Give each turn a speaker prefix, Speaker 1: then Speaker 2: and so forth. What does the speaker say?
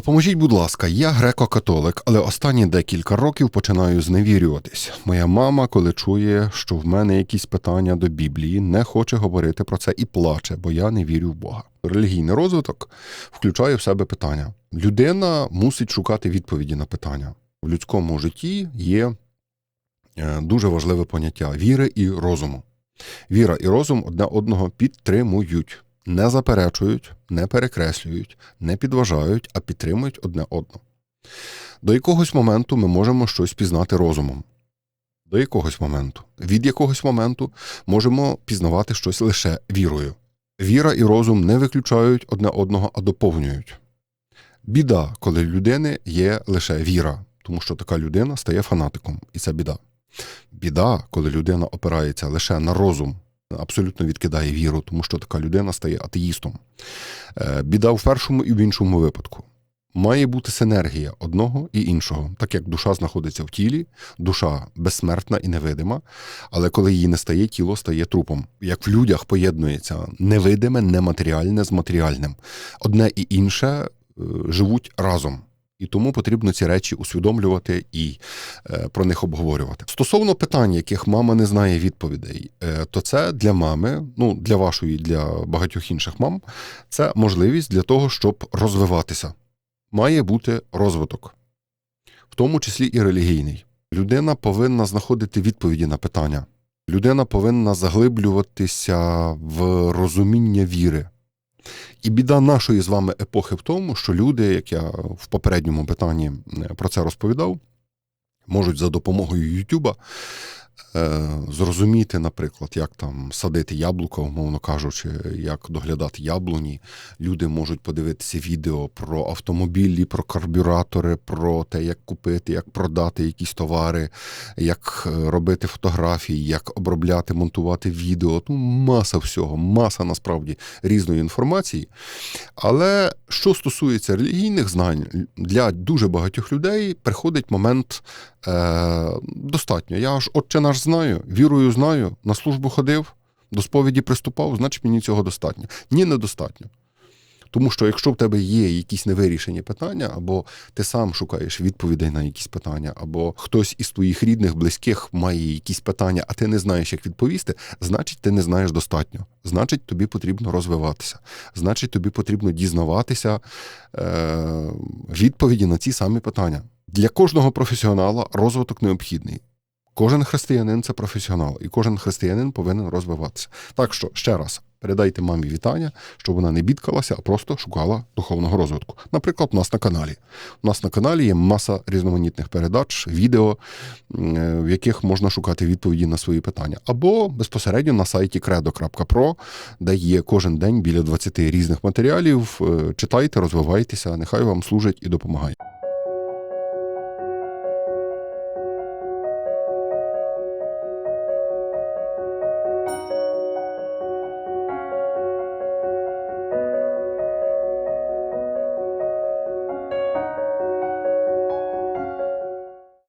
Speaker 1: Допоможіть, будь ласка, я греко-католик, але останні декілька років починаю зневірюватись. Моя мама, коли чує, що в мене якісь питання до Біблії, не хоче говорити про це і плаче, бо я не вірю в Бога. Релігійний розвиток включає в себе питання. Людина мусить шукати відповіді на питання. В людському житті є е, дуже важливе поняття віри і розуму. Віра і розум одне одного підтримують, не заперечують, не перекреслюють, не підважають, а підтримують одне одного. До якогось моменту ми можемо щось пізнати розумом. До якогось моменту. Від якогось моменту можемо пізнавати щось лише вірою. Віра і розум не виключають одне одного, а доповнюють. Біда, коли людини є лише віра, тому що така людина стає фанатиком, і це біда. Біда, коли людина опирається лише на розум, абсолютно відкидає віру, тому що така людина стає атеїстом. Е, Біда в першому і в іншому випадку. Має бути синергія одного і іншого, так як душа знаходиться в тілі, душа безсмертна і невидима, але коли її не стає, тіло стає трупом. Як в людях поєднується невидиме, нематеріальне з матеріальним. Одне і інше е, живуть разом. І тому потрібно ці речі усвідомлювати і е, про них обговорювати. Стосовно питань, яких мама не знає відповідей, е, то це для мами, ну для вашої, для багатьох інших мам, це можливість для того, щоб розвиватися. Має бути розвиток, в тому числі і релігійний. Людина повинна знаходити відповіді на питання. Людина повинна заглиблюватися в розуміння віри. І біда нашої з вами епохи в тому, що люди, як я в попередньому питанні е, про це розповідав, можуть за допомогою Ютуба зрозуміти, наприклад, як там садити яблука, умовно кажучи, як доглядати яблуні. Люди можуть подивитися відео про автомобілі, про карбюратори, про те, як купити, як продати якісь товари, як е, робити фотографії, як обробляти, монтувати відео. Ну, маса всього, маса насправді різної інформації. Але що стосується релігійних знань, для дуже багатьох людей приходить момент е, достатньо. Я ж отче наш знаю, вірою знаю, на службу ходив, до сповіді приступав, значить мені цього достатньо. Ні, недостатньо. Тому що якщо в тебе є якісь невирішені питання, або ти сам шукаєш відповідей на якісь питання, або хтось із твоїх рідних, близьких має якісь питання, а ти не знаєш, як відповісти, значить, ти не знаєш достатньо. Значить, тобі потрібно розвиватися. Значить, тобі потрібно дізнаватися е- відповіді на ці самі питання. Для кожного професіонала розвиток необхідний. Кожен християнин це професіонал, і кожен християнин повинен розвиватися. Так що ще раз передайте мамі вітання, щоб вона не бідкалася, а просто шукала духовного розвитку. Наприклад, у нас на каналі. У нас на каналі є маса різноманітних передач, відео, в яких можна шукати відповіді на свої питання, або безпосередньо на сайті credo.pro, де є кожен день біля 20 різних матеріалів. Е, Читайте, розвивайтеся, нехай вам служить і допомагає.